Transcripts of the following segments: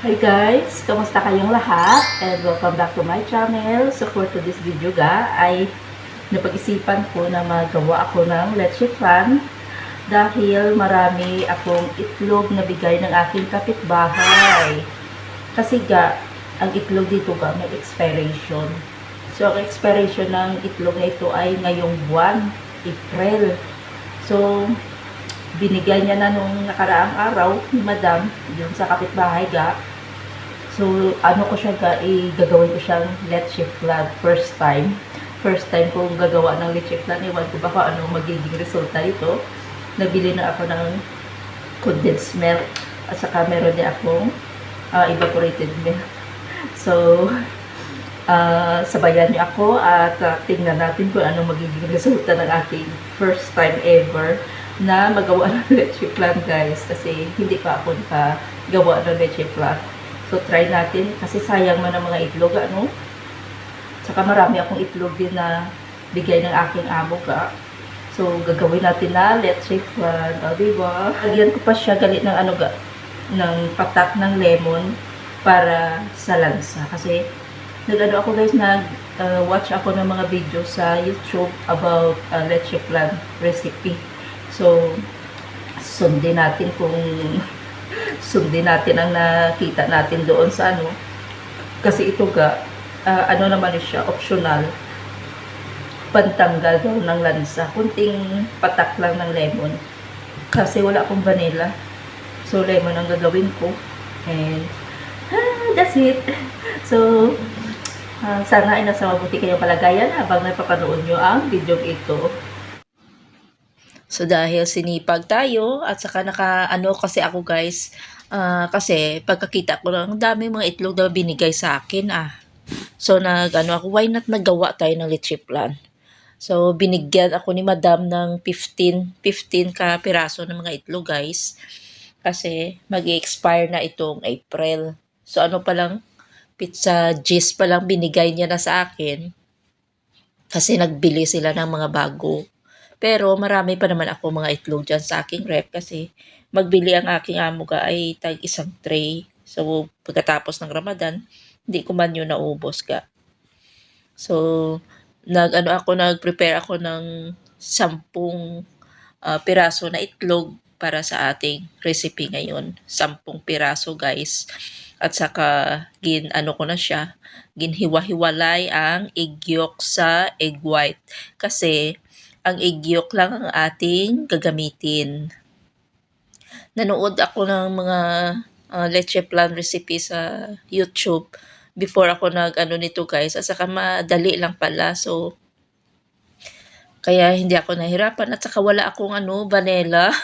Hi guys! Kamusta kayong lahat? And welcome back to my channel. So for today's video ga, ay napag-isipan ko na magawa ako ng leche flan dahil marami akong itlog na bigay ng aking kapitbahay. Kasi ga, ang itlog dito ga may expiration. So ang expiration ng itlog na ito ay ngayong buwan, April. So, binigay niya na nung nakaraang araw ni Madam, yun sa kapitbahay ga. So, ano ko siya ga, gagawin ko siyang leche flan first time. First time kong gagawa ng leche flan, ewan ko ba kung ano magiging resulta ito. Nabili na ako ng condensed milk at saka meron din akong ah, evaporated milk. So, ah, sabayan niyo ako at ah, tingnan natin kung ano magiging resulta ng ating first time ever na magawa ng leche flan guys kasi hindi pa ako nakagawa ng leche flan. So try natin kasi sayang man ang mga itlog ano. Tsaka marami akong itlog din na bigay ng aking amo ka. So gagawin natin na leche flan, o diba? Lagyan ko pa siya galit ng ano ga ng patak ng lemon para sa lansa kasi nagano ako guys nag uh, watch ako ng mga video sa YouTube about uh, leche flan recipe. So, sundin natin kung sundin natin ang nakita natin doon sa ano. Kasi ito ga, ah, ano naman siya, optional. Pantanggal daw ng lansa. Kunting patak lang ng lemon. Kasi wala akong vanilla. So, lemon ang gagawin ko. And, ah, that's it. So, ah, sana ay nasa mabuti kayong kalagayan habang napapanood nyo ang video ito. So dahil sinipag tayo at saka naka ano kasi ako guys, ah, kasi pagkakita ko lang, ang dami mga itlog na binigay sa akin ah. So nag ano ako, why not naggawa tayo ng leche plan? So binigyan ako ni madam ng 15, 15 ka piraso ng mga itlog guys. Kasi mag expire na itong April. So ano pa lang, pizza gist pa lang binigay niya na sa akin. Kasi nagbili sila ng mga bago. Pero marami pa naman ako mga itlog dyan sa aking rep kasi magbili ang aking amo ga ay tag isang tray. So pagkatapos ng Ramadan, hindi ko man yun naubos ga. So nag ano ako nag-prepare ako ng sampung ah, piraso na itlog para sa ating recipe ngayon. Sampung piraso guys. At saka gin ano ko na siya, ginhiwa-hiwalay ang egg yolk sa egg white. Kasi ang egg lang ang ating gagamitin. Nanood ako ng mga ah, leche plan recipe sa YouTube before ako nag ano nito guys. At saka madali lang pala. So, kaya hindi ako nahirapan. At saka wala akong ano, vanilla.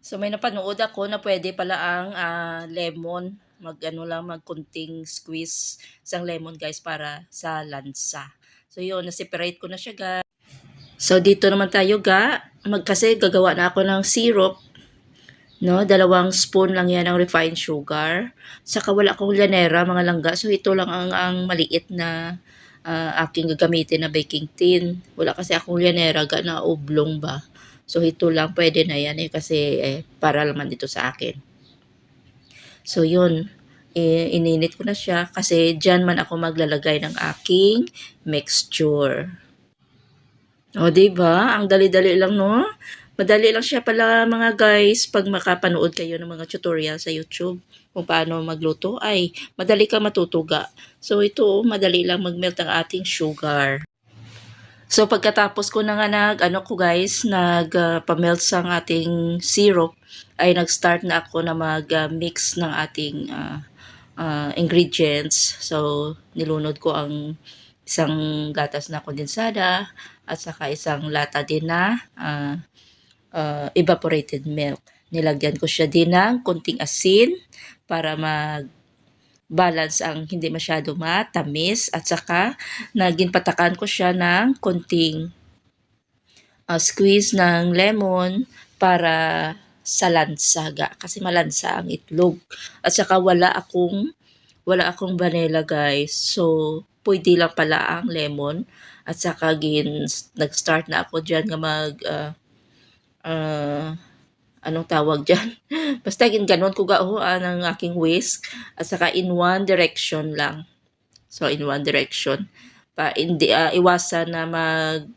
So, may napanood ako na pwede pala ang ah, lemon. Mag ano lang, magkunting squeeze isang lemon guys para sa lansa. So, yun, na-separate ko na siya guys. So, dito naman tayo ga. Mag, kasi gagawa na ako ng syrup. No, dalawang spoon lang yan ng refined sugar. Saka wala akong llanera, mga langga. So, ito lang ang, ang maliit na ah, aking gagamitin na baking tin. Wala kasi akong llanera ga na oblong ba. So, ito lang pwede na yan eh kasi eh, para naman dito sa akin. So, yun. Eh, ininit ko na siya kasi dyan man ako maglalagay ng aking mixture. O, di ba? Ang dali-dali lang, no? Madali lang siya pala mga guys pag makapanood kayo ng mga tutorial sa YouTube kung paano magluto ay madali ka matutuga. So ito, madali lang mag-melt ang ating sugar. So pagkatapos ko na nga nag, ano ko guys, nag-pamelt sa ating syrup, ay nag-start na ako na mag-mix ng ating ah, ah, ingredients. So nilunod ko ang isang gatas na kondensada at saka isang lata din na ah, ah, evaporated milk. Nilagyan ko siya din ng konting asin para mag balance ang hindi masyado matamis at saka naging patakan ko siya ng konting ah, squeeze ng lemon para sa lansaga. Kasi malansa ang itlog. At saka wala akong wala akong vanilla guys. So pwede lang pala ang lemon at saka gin nag-start na ako diyan nga mag ah, ah, anong tawag dyan? Basta gin ganon ko gauhan ang aking whisk at saka in one direction lang. So in one direction. Pa hindi ah, iwasan na mag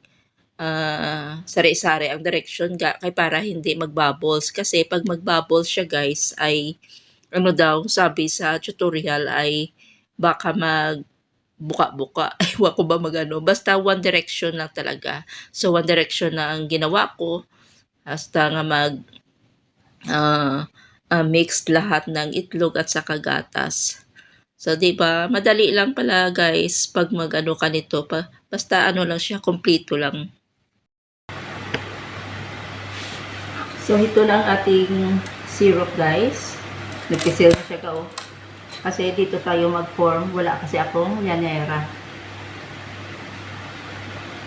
ah, sari-sari ang direction ga kay para hindi magbubbles kasi pag magbubbles siya guys ay ano daw sabi sa tutorial ay baka mag buka-buka. Ewan ko ba magano. Basta one direction lang talaga. So one direction na ang ginawa ko hasta nga mag ah, ah, mix lahat ng itlog at saka gatas. So, di ba? Madali lang pala, guys, pag mag-ano ka nito. Pa, basta ano lang siya, kompleto lang. So, ito na ang ating syrup, guys. Nagpisil na siya ka, oh. Kasi dito tayo mag-form. Wala kasi akong yanera.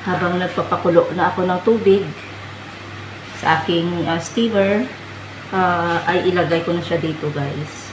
Habang nagpapakulo na ako ng tubig sa aking ah, steamer, ah, ay ilagay ko na siya dito, guys.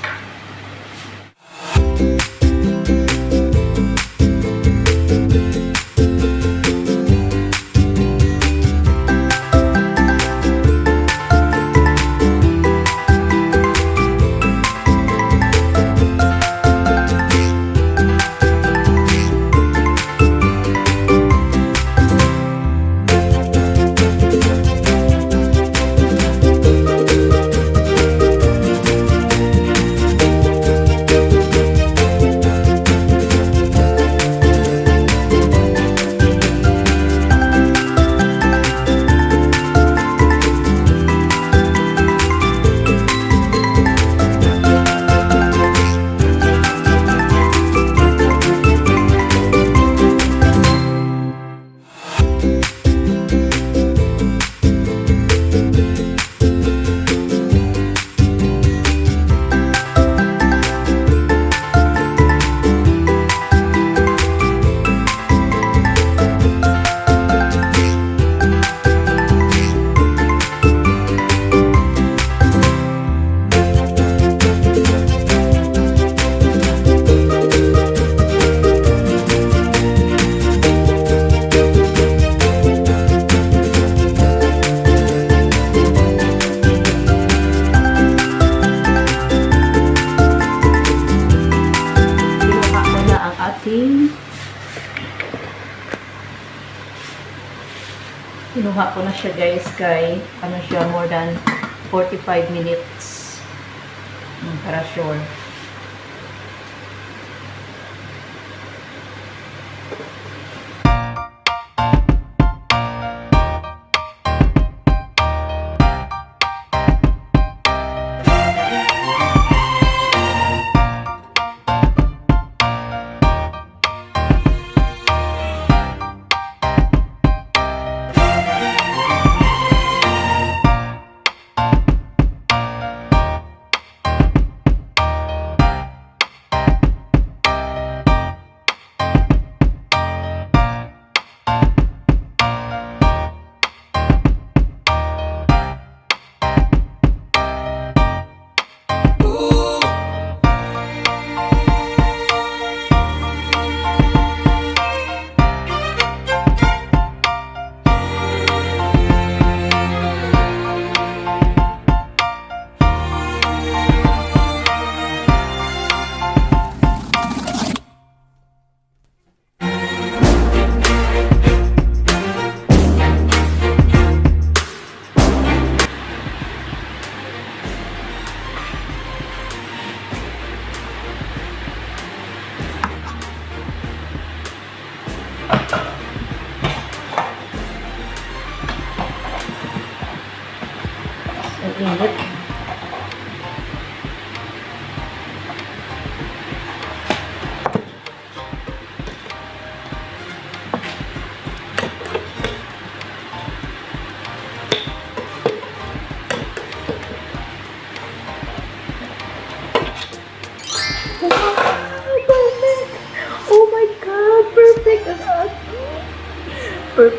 Siya guys kay ano siya more than 45 minutes Hmm, para sure.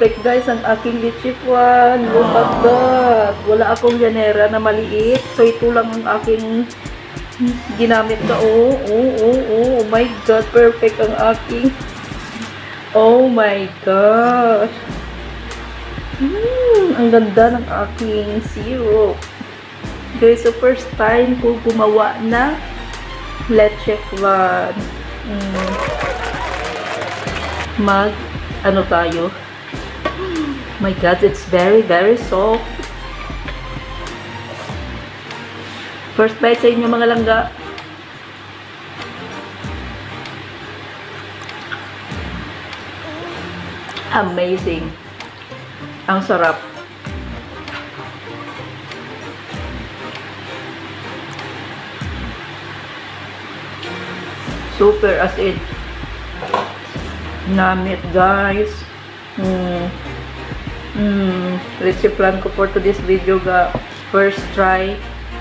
Perfect guys ang aking lichikwan. Look at. Wala akong yanera na maliit. So ito lang ang aking ginamit ka. Oh, oh, oh, oh. Oh my God. Perfect ang aking. Oh my gosh. Hmm, ang ganda ng aking syrup. Guys, so first time ko gumawa na leche flan. Mm. Mag, ano tayo? My God, it's very, very soft. First bite sa inyo mga langga. Amazing. Ang sarap. Super as in. Namit guys. Mm. Mm. Let's plan ko for today's video ga. First try.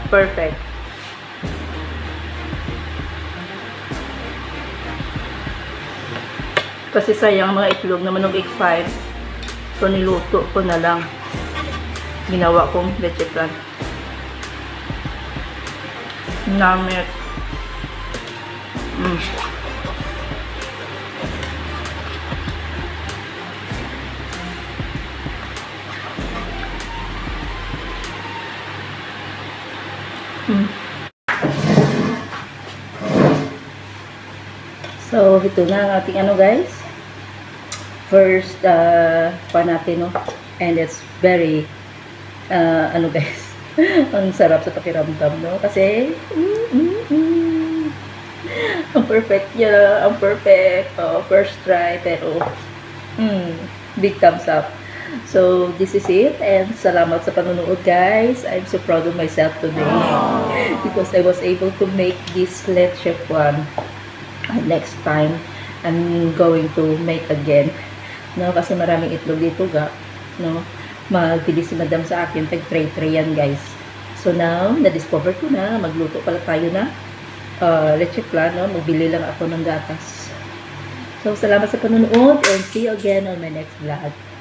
Perfect. Kasi sayang ang mga itlog na manog egg 5. So niluto ko na lang. Ginawa kong leche plan. Namit. Mm. So, ito na ang ating ano guys. First, uh, pa natin no. And it's very, uh, ano guys, ang sarap sa pakiramdam no. Kasi, mm, mm, mm. perfect niya, ang perfect. Oh, first try, pero, mm, big thumbs up. So, this is it. And salamat sa panonood, guys. I'm so proud of myself today. because I was able to make this leche one. And next time, I'm going to make again. No, kasi maraming itlog dito, ga. No, magbili si madam sa akin. Tag-tray-tray yan, guys. So now, na-discover ko na. Magluto pala tayo na uh, leche flan, no? Magbili lang ako ng gatas. So, salamat sa panonood and see you again on my next vlog.